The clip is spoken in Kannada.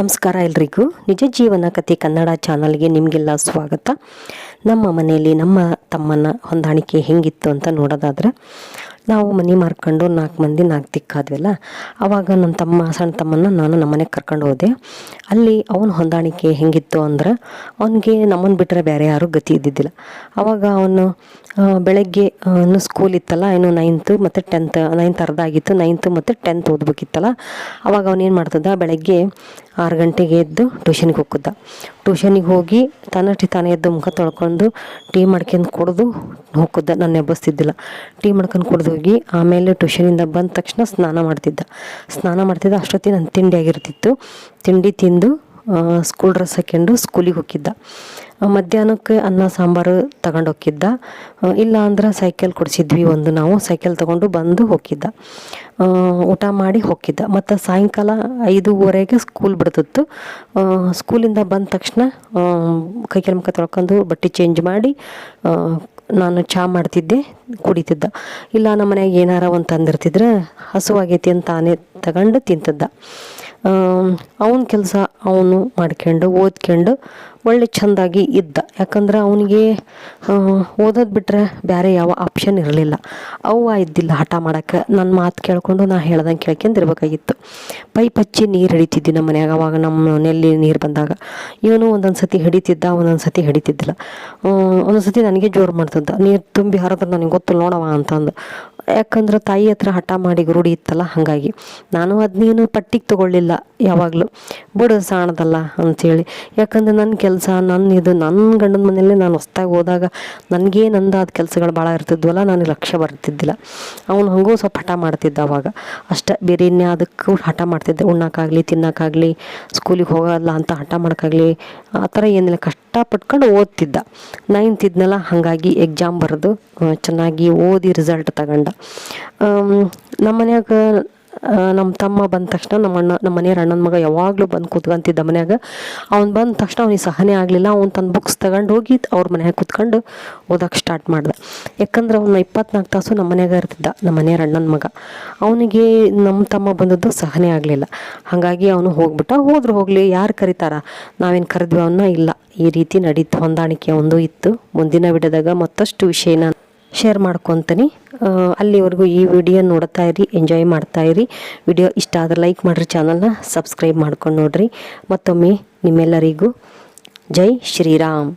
ನಮಸ್ಕಾರ ಎಲ್ರಿಗೂ. ನಿಜ ಜೀವನ ಕಥೆ ಕನ್ನಡ ಚಾನಲ್ಗೆ ನಿಮಗೆಲ್ಲ ಸ್ವಾಗತ. ನಮ್ಮ ಮನೆಯಲ್ಲಿ ನಮ್ಮ ತಮ್ಮನ ಹೊಂದಾಣಿಕೆ ಹೆಂಗಿತ್ತು ಅಂತ ನೋಡೋದಾದ್ರೆ ನಾವು ಮನೆ ಮಾರ್ಕೊಂಡು ನಾಲ್ಕು ಮಂದಿ ನಾಲ್ಕು ದಿಕ್ಕಾದ್ವಲ್ಲ ಆವಾಗ ನನ್ನ ತಮ್ಮ, ಸಣ್ಣ ತಮ್ಮನ ನಾನು ನಮ್ಮನೆಗೆ ಕರ್ಕೊಂಡು ಹೋದೆ. ಅಲ್ಲಿ ಅವನ ಹೊಂದಾಣಿಕೆ ಹೆಂಗಿತ್ತು ಅಂದ್ರೆ ಅವನಿಗೆ ನಮ್ಮನ್ನು ಬಿಟ್ಟರೆ ಬೇರೆ ಯಾರೂ ಗತಿ ಇದ್ದಿದ್ದಿಲ್ಲ. ಆವಾಗ ಅವನು ಬೆಳಗ್ಗೆ ಇನ್ನು ಸ್ಕೂಲ್ ಇತ್ತಲ್ಲ ಏನು ನೈನ್ತು ಮತ್ತು ಟೆಂತ್ ನೈನ್ತ್ ಅರ್ಧ ಆಗಿತ್ತು ನೈನ್ತು ಮತ್ತು ಟೆಂತ್ ಓದ್ಬೇಕಿತ್ತಲ್ಲ? ಅವಾಗ ಅವನೇನು ಮಾಡ್ತದ, ಬೆಳಗ್ಗೆ ಆರು ಗಂಟೆಗೆ ಎದ್ದು ಟ್ಯೂಷನ್ಗೆ ಹೋಗ್ತಿದ್ದ ಟ್ಯೂಷನಿಗೆ ಹೋಗಿ ತನ್ನಷ್ಟಿ ತಾನೇ ಎದ್ದು ಮುಖ ತೊಳ್ಕೊಂಡು ಟೀ ಮಾಡ್ಕೊಂಡು ಕುಡ್ದು ಹೋಗ್ತಿದ್ದ ನಾನು ಎಬ್ಬಿಸ್ತಿದ್ದಿಲ್ಲ. ಟೀ ಮಾಡ್ಕೊಂಡು ಕುಡ್ದು ಹೋಗಿ ಆಮೇಲೆ ಟ್ಯೂಷನಿಂದ ಬಂದ ತಕ್ಷಣ ಸ್ನಾನ ಮಾಡ್ತಿದ್ದ. ಸ್ನಾನ ಮಾಡ್ತಿದ್ದ. ಅಷ್ಟೊತ್ತಿಗೆ ನನ್ನ ತಿಂಡಿ ಆಗಿರ್ತಿತ್ತು. ತಿಂಡಿ ತಿಂದು ಸ್ಕೂಲ್ ಡ್ರೆಸ್ ಹಾಕ್ಕೊಂಡು ಸ್ಕೂಲಿಗೆ ಹೋಗಿದ್ದ. ಮಧ್ಯಾಹ್ನಕ್ಕೆ ಅನ್ನ, ಸಾಂಬಾರು ತಗೊಂಡು ಹೋಗಿದ್ದ. ಇಲ್ಲ ಅಂದ್ರೆ ಸೈಕಲ್ ಕೊಡಿಸಿದ್ವಿ ಒಂದು ನಾವು ಸೈಕಲ್ ತಗೊಂಡು ಬಂದು ಹೋಗಿದ್ದ. ಊಟ ಮಾಡಿ ಹೋಗಿದ್ದ. ಮತ್ತು ಸಾಯಂಕಾಲ ಐದೂವರೆಗೆ ಸ್ಕೂಲ್ ಬಿಡ್ತಿತ್ತು. ಸ್ಕೂಲಿಂದ ಬಂದ ತಕ್ಷಣ ಕೈಕೆಲ ಮುಖ ತೊಳ್ಕೊಂಡು ಬಟ್ಟೆ ಚೇಂಜ್ ಮಾಡಿ ನಾನು ಚಹಾ ಮಾಡ್ತಿದ್ದೆ, ಕುಡಿತಿದ್ದ. ಇಲ್ಲ ನಮ್ಮ ಮನೆಯಾಗ ಏನಾರ ಒಂದು ತಂದಿರ್ತಿದ್ರೆ ಹಸುವಾಗೈತಿ ಅಂತ ತಾನೇ ತಗೊಂಡು ತಿಂತಿದ್ದ. ಅವನ ಕೆಲಸ ಅವನು ಮಾಡ್ಕೊಂಡು ಓದ್ಕೊಂಡು ಒಳ್ಳೆ ಚೆಂದಾಗಿ ಇದ್ದ. ಯಾಕಂದ್ರೆ ಅವನಿಗೆ ಓದೋದು ಬಿಟ್ಟರೆ ಬೇರೆ ಯಾವ ಆಪ್ಷನ್ ಇರಲಿಲ್ಲ. ಅವ್ವ ಇದ್ದಿಲ್ಲ ಹಠ ಮಾಡೋಕ್ಕೆ. ನನ್ನ ಮಾತು ಕೇಳಿಕೊಂಡು ನಾ ಹೇಳ್ದಂಗೆ ಕೇಳ್ಕೊಂಡಿರ್ಬೇಕಾಗಿತ್ತು ಪೈಪ್ ಹಚ್ಚಿ ನೀರು ಹಿಡಿತಿದ್ವಿ ನಮ್ಮ ಮನ್ಯಾಗ, ಅವಾಗ ನಮ್ಮ ಮನೆಯಲ್ಲಿ ನೀರು ಬಂದಾಗ. ಇವನು ಒಂದೊಂದು ಸತಿ ಹಿಡಿತಿದ್ದ ಒಂದೊಂದು ಸತಿ ಹಿಡಿತಿದ್ದಿಲ್ಲ. ಒಂದೊಂದು ಸತಿ ನನಗೆ ಜೋರು ಮಾಡ್ತಿದ್ದ. ನೀರು ತುಂಬಿ ಹರಿದ್ರೆ ನನಗೆ ಗೊತ್ತು ನೋಡವ ಅಂತಂದು. ಯಾಕಂದ್ರೆ ತಾಯಿ ಹತ್ರ ಹಠ ಮಾಡಿ ರೂಢಿ ಇತ್ತಲ್ಲ ಹಾಗಾಗಿ. ನಾನು ಅದನ್ನೇನು ಪಟ್ಟಿಗೆ ತಗೊಳ್ಳಿಲ್ಲ ಯಾವಾಗಲೂ. ಬಿಡು ಸಾಣದಲ್ಲ ಅಂಥೇಳಿ ಯಾಕಂದ್ರೆ ನನ್ನ ಕೆಲಸ ನನ್ನ ಇದು ನನ್ನ ಗಂಡನ ಮನೆಯಲ್ಲೇ ನಾನು ಹೊಸ್ದಾಗಿ ಹೋದಾಗ ನನಗೇ ನಂದಾದ ಕೆಲಸಗಳು ಭಾಳ ಇರ್ತಿದ್ವಲ್ಲ ನನಗೆ ಲಕ್ಷ್ಯ ಬರ್ತಿದ್ದಿಲ್ಲ. ಅವನು ಹಂಗೂ ಸ್ವಲ್ಪ ಹಠ ಮಾಡ್ತಿದ್ದ ಅವಾಗ. ಅಷ್ಟೇ ಬೇರೆ ಅದಕ್ಕೂ ಹಠ ಮಾಡ್ತಿದ್ದೆ. ಉಣ್ಣಕ್ಕಾಗಲಿ, ತಿನ್ನೋಕ್ಕಾಗಲಿ ಸ್ಕೂಲಿಗೆ ಹೋಗೋಲ್ಲ ಅಂತ ಹಠ ಮಾಡೋಕ್ಕಾಗಲಿ, ಆ ಥರ ಏನಿಲ್ಲ. ಕಷ್ಟಪಟ್ಕೊಂಡು ಓದ್ತಿದ್ದ. ನೈನ್ತ್ ಇದ್ನಲ್ಲ, ಹಾಗಾಗಿ ಎಕ್ಸಾಮ್ ಬರೆದು ಚೆನ್ನಾಗಿ ಓದಿ ರಿಸಲ್ಟ್ ತಗೊಂಡ. ನಮ್ಮ ಮನ್ಯಾಗ ನಮ್ಮ ತಮ್ಮ ಬಂದ ತಕ್ಷಣ ನಮ್ಮ ಅಣ್ಣ ನಮ್ಮ ಮನೆಯವ್ರ ಅಣ್ಣನ ಮಗ ಯಾವಾಗಲೂ ಬಂದು ಕೂತ್ಕೊಂತಿದ್ದ ಮನ್ಯಾಗ. ಅವ್ನು ಬಂದ ತಕ್ಷಣ ಅವ್ನಿಗೆ ಸಹನೆ ಆಗಲಿಲ್ಲ. ಅವ್ನು ತನ್ನ ಬುಕ್ಸ್ ತಗೊಂಡು ಹೋಗಿ ಅವ್ರ ಮನ್ಯಾಗ ಕೂತ್ಕೊಂಡು ಓದೋಕೆ ಸ್ಟಾರ್ಟ್ ಮಾಡ್ದೆ. ಯಾಕಂದ್ರೆ ಅವನು ಇಪ್ಪತ್ನಾಲ್ಕು ತಾಸು ನಮ್ಮ ಮನ್ಯಾಗ ಇರ್ತಿದ್ದ ನಮ್ಮ ಮನೆಯವ್ರ ಅಣ್ಣನ ಮಗ. ಅವನಿಗೆ ನಮ್ಮ ತಮ್ಮ ಬಂದದ್ದು ಸಹನೆ ಆಗಲಿಲ್ಲ. ಹಾಗಾಗಿ ಅವನು ಹೋಗ್ಬಿಟ್ಟ, ಹೋದ್ರು ಹೋಗಲಿ, ಯಾರು ಕರೀತಾರ? ನಾವೇನು ಕರೆದ್ವಿ ಅವನ್ನ ಇಲ್ಲ. ಈ ರೀತಿ ನಡೀತು ಹೊಂದಾಣಿಕೆ ಒಂದು ಇತ್ತು. ಮುಂದಿನ ಬಿಡದಾಗ ಮತ್ತಷ್ಟು ವಿಷಯನ ಶೇರ್ ಮಾಡ್ಕೊತೀನಿ. ಅಲ್ಲಿವರೆಗೂ ಈ ವಿಡಿಯೋ ನೋಡ್ತಾ ಇರಿ ಎಂಜಾಯ್ ಮಾಡ್ತಾ ಇರಿ. ವಿಡಿಯೋ ಇಷ್ಟ ಆದರೆ ಲೈಕ್ ಮಾಡಿರಿ ಚಾನಲ್ನ ಸಬ್ಸ್ಕ್ರೈಬ್ ಮಾಡ್ಕೊಂಡು ನೋಡ್ರಿ. ಮತ್ತೊಮ್ಮೆ ನಿಮ್ಮೆಲ್ಲರಿಗೂ ಜೈ ಶ್ರೀರಾಮ್.